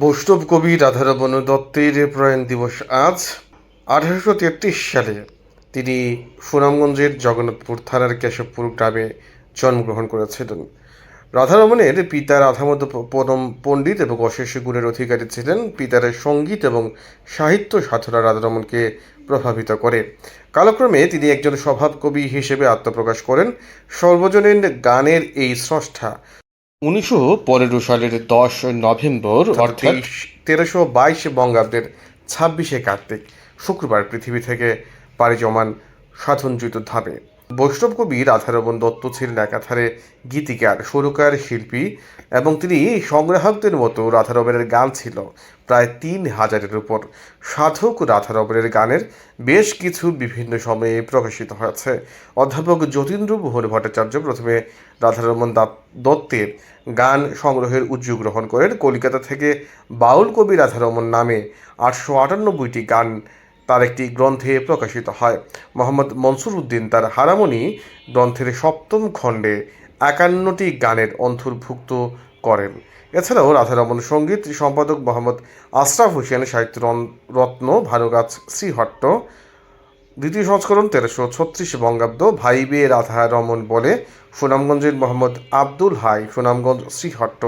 বৈষ্ণব কবি রাধারমণ দত্তের প্রয়াণ দিবস আজ, আঠারোশো তেত্রিশ সালে। তিনি সুনামগঞ্জের জগন্নাথপুর থানার কেশবপুর গ্রামে জন্মগ্রহণ করেছিলেন। রাধারমণের পিতা পরম পণ্ডিত এবং অশেষ গুণের অধিকারী ছিলেন। পিতার সংগীত এবং সাহিত্য সাধনা রাধারমণকে প্রভাবিত করে। কালক্রমে তিনি একজন স্বভাব কবি হিসেবে আত্মপ্রকাশ করেন। সর্বজনীন গানের এই স্রষ্টা উনিশশো পনেরো সালের দশ নভেম্বর অর্থাৎ তেরোশো বাইশ বঙ্গাব্দের ছাব্বিশে কার্তিক শুক্রবার পৃথিবী থেকে পাড়ি জমান সাধনযুত ধামে। বৈষ্ণব কবি রাধারমণ দত্ত ছিলেন একাধারে গীতিকার, সুরকার, শিল্পী এবং তিনি সংগ্রাহকদের মতো রাধারমণের গান ছিল প্রায় তিন হাজারের উপর। সাধক রাধারমণের গানের বেশ কিছু বিভিন্ন সময়ে প্রকাশিত হয়েছে। অধ্যাপক যতীন্দ্র মোহন ভট্টাচার্য প্রথমে রাধারমণ দাত- দত্তের গান সংগ্রহের উদ্যোগ গ্রহণ করেন। কলকাতা থেকে বাউল কবি রাধারমণ নামে আটশো আটানব্বইটি গান তার একটি গ্রন্থে প্রকাশিত হয়। মোহাম্মদ মনসুর উদ্দিন তার হারামনি গ্রন্থের সপ্তম খণ্ডে একান্নটি গানের অন্তর্ভুক্ত করেন। এছাড়াও রাধারমন সংগীত সম্পাদক মোহাম্মদ আশরাফ হোসেন সাহিত্য রত্ন ভানুগাছ শ্রীহট্ট দ্বিতীয় সংস্করণ তেরোশো ছত্রিশ বঙ্গাব্দ ভাই বে রাধা রমন বলে সুনামগঞ্জের মোহাম্মদ আব্দুল হাই সুনামগঞ্জ শ্রীহট্ট,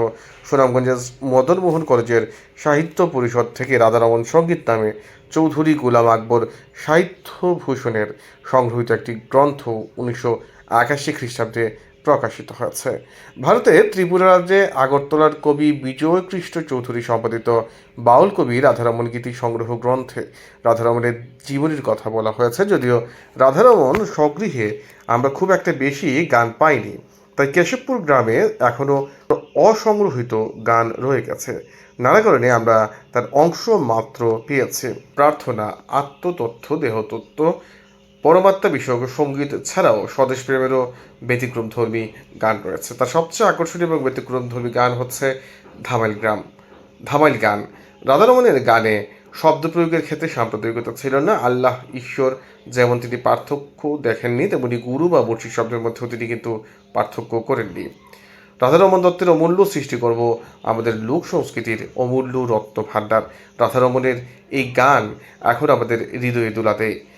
সুনামগঞ্জের মদনমোহন কলেজের সাহিত্য পরিষদ থেকে রাধারমন সংগীত নামে চৌধুরী গুলাম আকবর সাহিত্যভূষণের সংগৃহীত একটি গ্রন্থ উনিশশো একাশি খ্রিস্টাব্দে প্রকাশিত হয়েছে। ভারতে ত্রিপুরা রাজ্যে আগরতলার কবি বিজয় কৃষ্ণ চৌধুরী সম্পাদিত বাউল কবি রাধারমণ গীতি সংগ্রহ গ্রন্থে রাধারমণের জীবনীর কথা বলা হয়েছে, যদিও রাধারমণ স্বগৃহে আমরা খুব একটা বেশি গান পাইনি। তাই কেশবপুর গ্রামে এখনও অসংগ্রহিত গান রয়ে গেছে। নানা কারণে আমরা তার অংশ মাত্র পেয়েছি। প্রার্থনা, আত্মতথ্য, দেহতত্ত্ব পরমাত্মা বিষয়ক সংগীত ছাড়াও স্বদেশ প্রেমেরও ব্যতিক্রমধর্মী গান রয়েছে। তার সবচেয়ে আকর্ষণীয় এবং ব্যতিক্রমধর্মী গান হচ্ছে ধামাইল গ্রাম, ধামাইল গান। রাধারমণের গানে শব্দ প্রয়োগের ক্ষেত্রে সাম্প্রদায়িকতা ছিল না। আল্লাহ, ঈশ্বর যেমন তিনি পার্থক্য দেখেননি, তেমনি গুরু বা বর্ষি শব্দের মধ্যেও তিনি কিন্তু পার্থক্য করেননি। রাধারমণ দত্তের অমূল্য সৃষ্টি করব আমাদের লোক সংস্কৃতির অমূল্য রত্ন ভাণ্ডার। রাধারমণের এই গান এখন আমাদের হৃদয়ে দোলাতে।